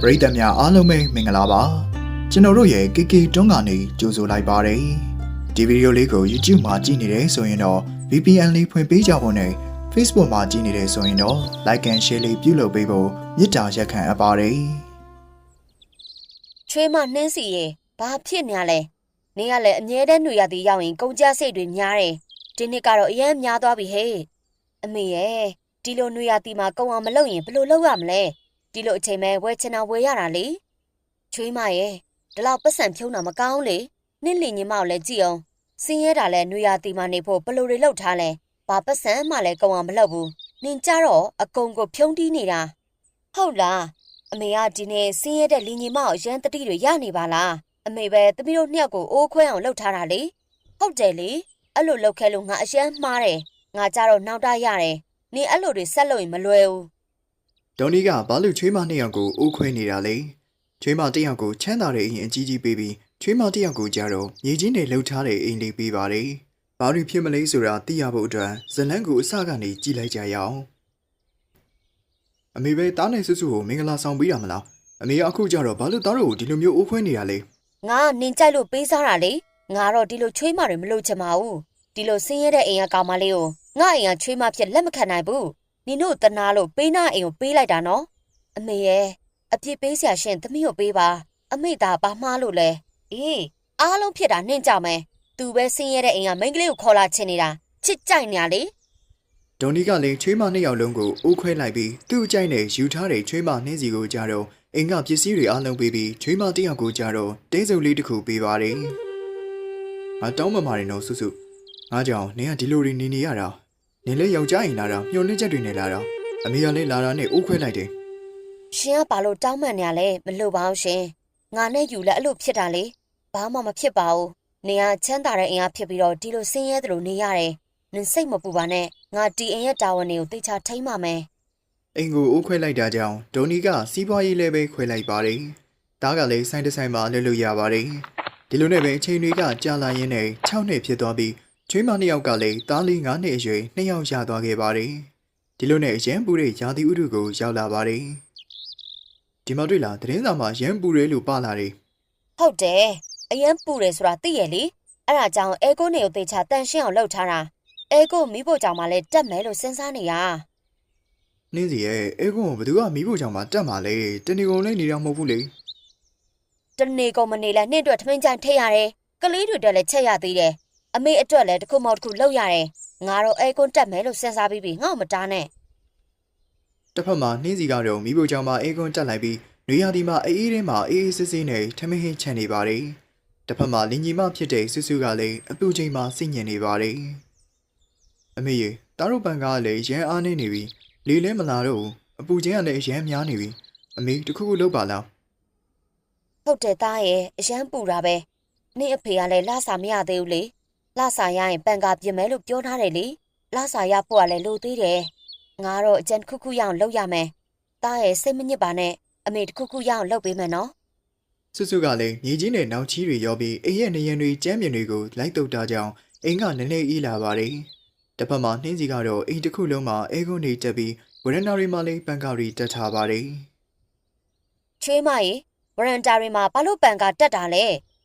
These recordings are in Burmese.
ပရိသတ်များအားလုံးပဲမင်္ဂလာပါကျွန်တော်တို့ရဲ့ KK တွန်းကနေကြိုဆိုလိုက်ပါတယ်ဒီဗီဒီယိုလေးကို YouTube မှာကြည့်နေတယ်ဆိုရင်တော့ VPN လေးဖွင့်ပေးကြဖို့နဲ့ Facebook မှာကြည့်နေတယ်ဆိုရင်တော့ Like and Share လေးပြုလုပ်ပေးဖို့မေတ္တာရက်ခံအပ်ပါတယ်ချွေးမနှင်းစီရင်ဘာဖြစ်နေရလဲနေကလည်းအမြဲတမ်းညရသည်ရောက်ရင်ကုန်ကြစိတ်တွေများတယ်ဒီနှစ်ကတော့အရန်များသွားပြီဟဲ့အမေရဲ့ဒီလိုညရသည်မှာကုန်အောင်မလုပ်ရင်ဘယ်လိုလုပ်ရမလဲ ဒီလိုအချိန်မဲဝဲချင်တာဝဲရတာလေချွေးမရဲ့ဒီလောက်ပတ်စံဖြုံးတာမကောင်းလေနင့်လင်ညီမကိုလည်းကြည့်အောင်စင်းရဲတာလဲຫນွေရသည်မှာနေဖို့ဘယ်လိုတွေလုပ်ထားလဲဘာပတ်စံမှလည်းကုန်အောင်မလုပ်ဘူးနင်ကြတော့အကုန်ကိုဖြုံးတီးနေတာဟုတ်လားအမေကဒီနေ့ဆင်းရဲတဲ့လင်ညီမကိုရန်တတိတွေရနေပါလားအမေပဲတမီးတို့နှစ်ယောက်ကိုအိုးခွဲအောင်လှုပ်ထားတာလေဟုတ်တယ်လေအဲ့လိုလှုပ်ခဲလို့ငါအရန်မှားတယ်ငါကြတော့နောက်တရတယ်နင်အဲ့လိုတွေဆက်လို့ရင်မလွယ်ဘူး ဒေါ်နီကဘာလို့ချွေးမနှစ်ယောက်ကိုအိုးခွဲနေတာလဲချွေးမတစ်ယောက်ကိုချမ်းသာတဲ့အိမ်အကြီးကြီးပေးပြီးချွေးမတစ်ယောက်ကိုကြတော့မြေကြီးနဲ့လှုပ်ထားတဲ့အိမ်လေးပေးပါတယ်ဘာလို့ဖြစ်မလဲဆိုတာသိရဖို့အတွက်ဇလန်းကိုအစကနေကြည့်လိုက်ကြရအောင်အမေပဲတားနဲ့ဆွဆွကိုမင်္ဂလာဆောင်ပေးတာမလားအမေကအခုကြတော့ဘာလို့တားတို့ကိုဒီလိုမျိုးအိုးခွဲနေတာလဲငါနင်ကြိုက်လို့ပေးစားတာလေငါတော့ဒီလိုချွေးမတွေမလို့ချင်ပါဘူးဒီလိုဆင်းရဲတဲ့အိမ်ကကောင်မလေးကိုငါအိမ်ကချွေးမဖြစ်လက်မခံနိုင်ဘူး နင်တို့တနာလို့ပေးနာအိမ်ကိုပေးလိုက်တာနော်အမေရဲ့အပြစ်ပေးစရာရှင်သမီးကိုပေးပါ အမေသာဘာမှားလို့လဲအေးအားလုံးဖြစ်တာနှင့်ကြမယ်သူပဲဆင်းရဲတဲ့အိမ်ကမိန်းကလေးကိုခေါ်လာချင်နေတာချစ်ကြိုက်နေရလေဒေါ်နီကလည်းချွေးမနှစ်ယောက်လုံးကိုအိုးခွဲလိုက်ပြီးသူ့အကြိုက်နဲ့ယူထားတဲ့ချွေးမနှင်းစီကိုကြတော့အိမ်ကပစ္စည်းတွေအားလုံးပေးပြီးချွေးမတစ်ယောက်ကိုကြတော့တဲစုံလေးတစ်ခုပေးပါတယ်။ငါတောင်းပန်ပါတယ်နော်ဆုဆု။ငါကြောင့်နင်ကဒီလိုတွေနေနေရတာ။ နင်လည်းယောက်ျားရင်လာတာမျောနှင်းချက်တွေနဲ့လာတာ။အမေကလည်းလာတာနဲ့အိုးခွဲလိုက်တယ်ရှင်ကဘာလို့တောင်းပန်နေရလဲမလို့ပါဘူးရှင်ငါနဲ့ယူလဲအဲ့လိုဖြစ်တာလေဘာမှမဖြစ်ပါဘူးနေကချမ်းသာတဲ့အိမ်ကဖြစ်ပြီးတော့ဒီလိုဆင်းရဲတယ်လို့နေရတယ်နင်စိတ်မပူပါနဲ့ငါဒီအိမ်ရဲ့တာဝန်တွေကိုသိချထိမ့်ပါမယ်။အိမ်ကိုအိုးခွဲလိုက်တာကြောင့်ဒေါ်နီကစီးပွားရေးလည်းပဲခွဲလိုက်ပါတယ်။ဒါကလည်းဆိုင်တစ်ဆိုင်မှာလှုပ်လို့ရပါတယ်။ဒီလိုနဲ့ပဲအချိန်တွေကကြာလာရင်းနဲ့6နှစ်ဖြစ်သွားပြီး ချွေးမနှစ်ယောက်ကလည်းသားလေး9နှစ်အရွယ်နှစ်ယောက်ရသွားခဲ့ပါတယ်။ဒီလိုနဲ့ရန်ပူတဲ့ရာသီဥတုကိုရောက်လာပါတယ်။ဒီမှာတွေ့လားသတင်းစာမှာရန်ပူရဲလို့ပါလာတယ်ဟုတ်တယ်အရင်ပူတယ်ဆိုတာသိရလေအဲ့ဒါကြောင့်အဲကိုနေကိုသေချာတန်ရှင်းအောင်လုပ်ထားတာအဲကိုမိဖို့ကြောင့်မလဲတက်မယ်လို့စဉ်းစားနေရ။နင်းစီရဲ့အဲကွန်ကိုဘယ်သူကမိဖို့ကြောင့်မှတက်မှာလဲ။တဏီကုံလေးနေတော့မဟုတ်ဘူးလေတနေကုန်မနေလဲနှင့်အတွက်ထမင်းကြိုင်ထည့်ရတယ်ကလေးတွေတက်လည်းချက်ရသေးတယ် အမေအတွက်လည်းတစ်ခုမဟုတ်တစ်ခုလုပ်ရတယ်ငါတော့အဲကွန်းတက်မယ်လို့စဉ်းစားပြီးပြီငါ့ကိုမတားနဲ့။တစ်ဖက်မှာနှင်းစီကတော့မိဖို့ကြောင့်မှအဲကွန်တက်လိုက်ပြီးနွေရာသီမှာအေးအေးထဲမှာအေးအေးဆေးဆေးနဲ့ထမင်းဟင်းချန်နေပါတယ်။တစ်ဖက်မှာလင်ကြီးမဖြစ်တဲ့ဆူဆူကလည်းအပူချိန်မှာစိတ်ညစ်နေပါတယ်။အမေရေတားတို့ပန်ကားကလည်းရန်အားနေနေပြီ။လေလဲမလာတော့ဘူး။အပူချိန်ကလည်းရန်များနေပြီ။အမေတခုခုလုပ်ပါလားဟုတ်တယ်သားရဲ့အရန်ပူတာပဲနေ့အဖေကလည်းလာစာမရသေးဘူးလေ လာစာရရင်ပန်ကာပြင်မယ်လို့ပြောထားတယ်လေလာစာရဖို့ကလည်းလိုသေးတယ်ငါတော့အကျန်တစ်ခုခုရအောင်လုပ်ရမယ်သားရဲ့စိတ်မညစ်ပါနဲ့အမေတစ်ခုခုရအောင်လုပ်ပေးမယ်နော်။ဆူဆူကလည်းမြေကြီးနဲ့နောင်ချီတွေရောပြီးအိမ်ရဲ့နေရံတွေကျမ်းမြင်တွေကိုလိုက်တုတ်တာကြောင့်အိမ်ကနည်းနည်းအေးလာပါတယ်။တစ်ဖက်မှာနှင်းစီကတော့အိမ်တစ်ခုလုံးမှာအဲကွန်နေတက်ပြီးဝရန်နာရီမှာလည်းပန်ကားတွေတက်ထားပါတယ်။ချွေးမရေဝရန်တာတွေမှာဘာလို့ပန်ကာတက်တာလဲ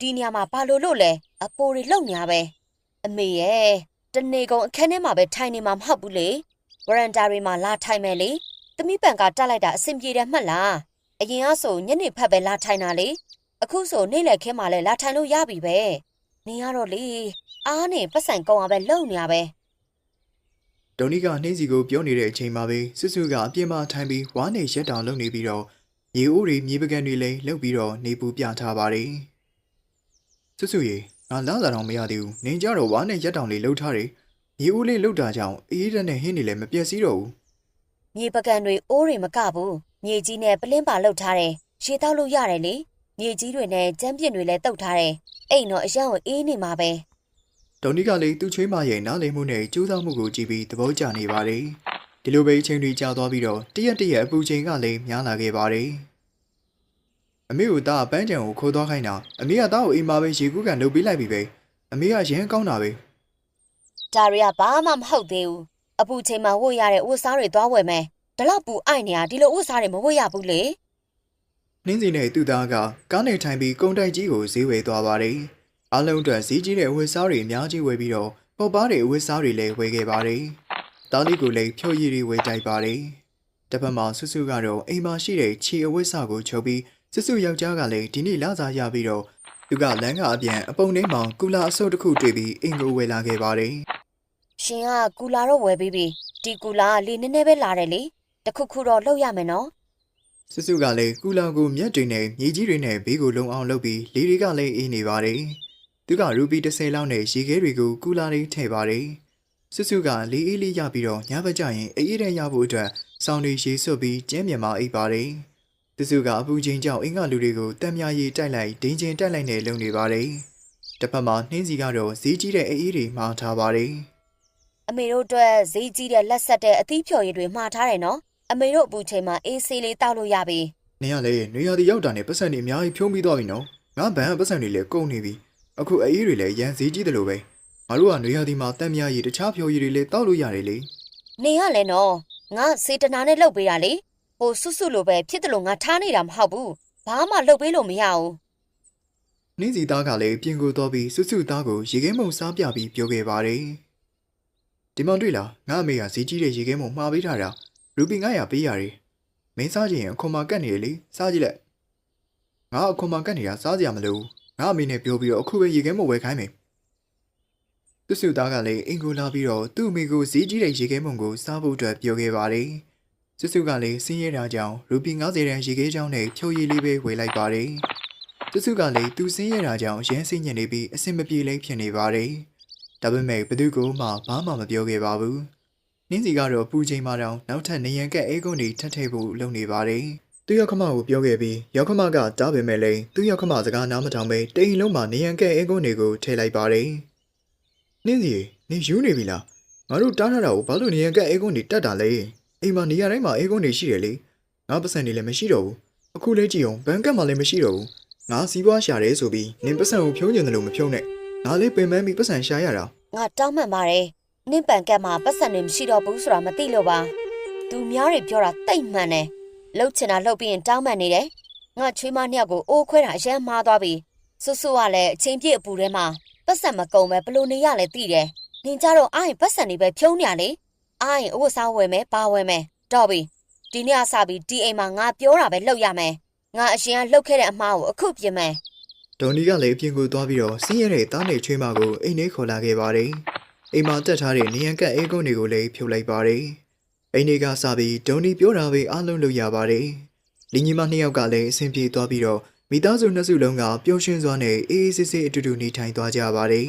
ဒီနေရာမှာဘာလို့လို့လဲအပိုတွေလှုပ်နေရပဲ အမေရဲ့တနေကုန်အခန်းထဲမှာပဲထိုင်နေမှာမဟုတ်ဘူးလေဝရန်တာတွေမှာလာထိုင်မယ်လေသမီးပန်ကာတက်လိုက်တာအဆင်ပြေတယ်မှတ်လားအရင်ကဆိုညနေဖက်ပဲလာထိုင်တာလေအခုဆိုနေ့လည်ခင်းမှာလဲလာထိုင်လို့ရပြီပဲနေရတော့လေအားနေပတ်စံကုန်အောင်ပဲလှုပ်နေရပဲဒေါ်နီကနှင်းစီကိုပြောနေတဲ့အချိန်မှာပဲစွတ်စွကအပြင်မှာထိုင်ပြီးဝါးနေရက်တောင်လုပ်နေပြီးတော့ရေအိုးတွေမြေပကံတွေလည်းလှုပ်ပြီးတော့နေပူပြထားပါတယ်။စွတ်စွရေ ငါလာလာတော့မရသေးဘူး။နင်ကြတော့ဝါးနေရက်တောင်လေးလှုပ်ထားတယ်။ရေအိုးလေးလှုပ်တာကြောင့်အေးတဲ့နဲ့ဟင်းနေလည်းမပြည့်စည်တော့ဘူးမြေပကံတွေအိုးတွေမကဘူးမြေကြီးနဲ့ပလင်းပါလှုပ်ထားတယ်ရေတောက်လို့ရတယ်လေမြေကြီးတွေနဲ့ကျမ်းပြင့်တွေလည်းတုတ်ထားတယ်အဲ့တော့အရန်ကိုအေးနေမှာပဲ။ဒေါ်နီကလည်းသူ့ချွေးမရဲ့နားလည်မှုနဲ့ကြိုးစားမှုကိုကြည့်ပြီးသဘောကျနေပါတယ်။ဒီလိုပဲအချိန်တွေကြာသွားပြီးတော့တရက်တရက်အပူချိန်ကလည်းများလာခဲ့ပါတယ်။ အမေကတာပန်းချံကိုခိုးသွားခိုင်းတာအမေကတာကိုအိမ်မှာပဲရေကူးကန်လုပ်ပေးလိုက်ပြီပဲ။အမေကရမ်းကောင်းတာပဲ။ဒါတွေကဘာမှမဟုတ်သေးဘူးအပူချိန်မှာဝတ်ရတဲ့ဝတ်စားတွေသွားဝယ်မယ်ဒါတော့ပူအိုက်နေတာဒီလိုဝတ်စားတွေမဝတ်ရဘူးလေနှင်းစီနဲ့သူ့သားကကားနဲ့ထိုင်ပြီးကုန်းတိုက်ကြီးကိုဈေးဝယ်သွားပါတယ်။အားလုံးအတွက်ဈေးကြီးတဲ့အဝတ်စားတွေအများကြီးဝယ်ပြီးတော့ပေါ်ပါတဲ့အဝတ်စားတွေလည်းဝယ်ခဲ့ပါတယ်။တားလေးကိုလည်းဖြော်ရည်တွေဝယ်ကြိုက်ပါတယ်။တစ်ဖက်မှာဆွဆွကတော့အိမ်မှာရှိတဲ့ခြေအဝတ်စားကိုချုပ်ပြီး ဆွဆွယောက်ျားကလည်းဒီနေ့လစားရပြီးတော့သူကလမ်းကအပြန်အပုံနှင်းမောင်ကူလာအစုပ်တစ်ခုတွေ့ပြီးအိမ်ကိုဝယ်လာခဲ့ပါတယ်။ရှင်ကကူလာတော့ဝယ်ပြီးပြီဒီကူလာကလေနည်းနည်းပဲလာတယ်လေတခုခုတော့လှုပ်ရမယ်နော်စစ်စုကလည်းကူလာကိုမျက်တွေနဲ့မြေကြီးတွေနဲ့ဘေးကိုလုံအောင်လုပ်ပြီးလေတွေကလည်းအေးနေပါတယ်။သူကရူပီ30လောက်နဲ့ရေခဲတွေကိုကူလာလေးထည့်ပါတယ်။စစ်စုကလေအေးလေးရပြီးတော့ညဘက်ကျရင်အေးအေးတဲ့ရဖို့အတွက်စောင်းတွေရေဆွတ်ပြီးကျင်းမြန်မာအိပ်ပါတယ်။ စစ်စုကအပူချိန်ကြောင့်အင်္ဂါလူတွေကိုတံမြာရည်တိုက်လိုက်ဒိန်ကျင်တိုက်လိုက်နဲ့လုံနေပါတယ်။တစ်ဖက်မှာနှင်းစီကတော့ဈေးကြီးတဲ့အေးအေးတွေမှားထားပါတယ်။အမေတို့အတွက်ဈေးကြီးတဲ့လက်ဆက်တဲ့အသီးဖြော်ရည်တွေမှားထားတယ်နော်အမေတို့အပူချိန်မှာအေးဆေးလေးတောက်လို့ရပြီ။နေရလေနေရာဒီရောက်တာနဲ့ပတ်စံတွေအများကြီးဖြုံးပြီးသွားပြီနော်။ငါဘန်ကပတ်စံတွေလည်းကုန်နေပြီ။အခုအေးတွေလည်းရန်စည်းကြီးတယ်လို့ပဲ။ငါတို့ကနေရာဒီမှာတန်မြာရီတခြားဖြိုးရည်တွေလည်းတောက်လို့ရတယ်လေနေရလဲနော်ငါစေတနာနဲ့လှုပ်ပေးတာလေ ဟိုစွတ်စွတ်လိုပဲဖြစ်တယ်လို့ငါထားနေတာမဟုတ်ဘူးဘာမှလှုပ်ပေးလို့မရဘူး။နင်းစီသားကလည်းပြင်ကိုသွားပြီးစွတ်စွတ်သားကိုရေခဲမုံစားပြပြီးပြောခဲ့ပါတယ်။ဒီမောင်တွေ့လားငါအမေကဈေးကြီးတဲ့ရေခဲမုံမှားပေးထားတာရူပီ900ပေးရတယ်။မင်းစားချင်ရင်အခွန်မာကတ်နေလေစားကြည့်လိုက်။ငါအခွန်မာကတ်နေတာစားကြရမလို့ငါအမေနဲ့ပြောပြီးတော့အခုပဲရေခဲမုံဝယ်ခိုင်းမယ်။စွတ်စွတ်သားကလည်းအင်ကိုလာပြီးတော့သူ့အမေကိုဈေးကြီးတဲ့ရေခဲမုံကိုစားဖို့အတွက်ပြောခဲ့ပါတယ်။ စွတ်စွတ်ကလည်းစင်းရဲတာကြောင့်ရူပီ90တန်ရေခဲချောင်းနဲ့ဖြိုရည်လေးပဲဝယ်လိုက်ပါတယ်။သူစုကလည်းသူစင်းရတာကြောင့်ရမ်းစိတ်ညစ်နေပြီးအဆင်မပြေလေးဖြစ်နေပါတယ်။ဒါပေမဲ့ဘသူကမှဘာမှမပြောခဲ့ပါဘူး။နင်းစီကတော့ပူချိန်မှတောင်နောက်ထပ်နေရန်ကက်အေးကုန်းတွေထပ်ထည့်ဖို့လုပ်နေပါတယ်။သူရောက်ခမကိုပြောခဲ့ပြီးရောက်ခမကတားပေမဲ့လည်းသူရောက်ခမစကားနားမထောင်ပဲတိမ်လုံးမှာနေရန်ကက်အေးကုန်းတွေကိုထည့်လိုက်ပါတယ်။နင်းစီနေယူနေပြီလား။ငါတို့တားထားတာကိုဘာလို့နေရန်ကက်အေးကုန်းတွေတက်တာလဲ။ အိမ်မှာနေရာတိုင်းမှာအေးကုန်းတွေရှိတယ်လေ။ငါပတ်စံတွေလည်းမရှိတော့ဘူး။အခုလေးကြည့်အောင်ဘန်ကတ်မှလည်းမရှိတော့ဘူး။ငါစီးပွားရှာတယ်ဆိုပြီးနင်ပတ်စံကိုဖြုံးကျင်တယ်လို့မဖြုံးနဲ့ငါလေးပင်ပန်းပြီးပတ်စံရှာရတာငါတောင်းမှန်ပါတယ်နင့်ပန်ကက်မှာပတ်စံတွေမရှိတော့ဘူးဆိုတာမသိလို့ပါသူများတွေပြောတာတိတ်မှန်တယ်လှုပ်ချင်တာလှုပ်ပြီးရင်တောင်းမှန်နေတယ်ငါချွေးမနှစ်ယောက်ကိုအိုးခွဲတာအရမ်းမားသွားပြီဆွဆွကလည်းအချင်းပြည့်အပူထဲမှာပတ်စံမကုံပဲဘလို့နေရလဲသိတယ်နင်ကြတော့အားရင်ပတ်စံတွေပဲဖြုံးနေရလေ အားရင်အဝတ်စားဝယ်မယ်ဘာဝယ်မယ်တော့ပြီဒီနေ့ကစပြီးဒီအိမ်မှာငါပြောတာပဲလှုပ်ရမယ်ငါအရှင်ကလှုပ်ခဲ့တဲ့အမားကိုအခုပြင်မယ်ဒေါ်နီကလည်းအပြင်ကိုသွားပြီးတော့စင်းရတဲ့တားနေချွေးမကိုအိမ်ထဲခေါ်လာခဲ့ပါတယ်အိမ်မှာတက်ထားတဲ့နေရန်ကက်အေးကုန်းတွေကိုလည်းဖြုတ်လိုက်ပါတယ်အိမ်တွေကစပြီးဒေါ်နီပြောတာပဲအားလုံးလုပ်ရပါတယ်လင်းကြီးမနှစ်ယောက်ကလည်းအဆင်ပြေသွားပြီးတော့မိသားစုနှစ်စုလုံးကပျော်ရွှင်စွာနဲ့အေးအေးဆေးဆေးအတူတူနေထိုင်သွားကြပါတယ်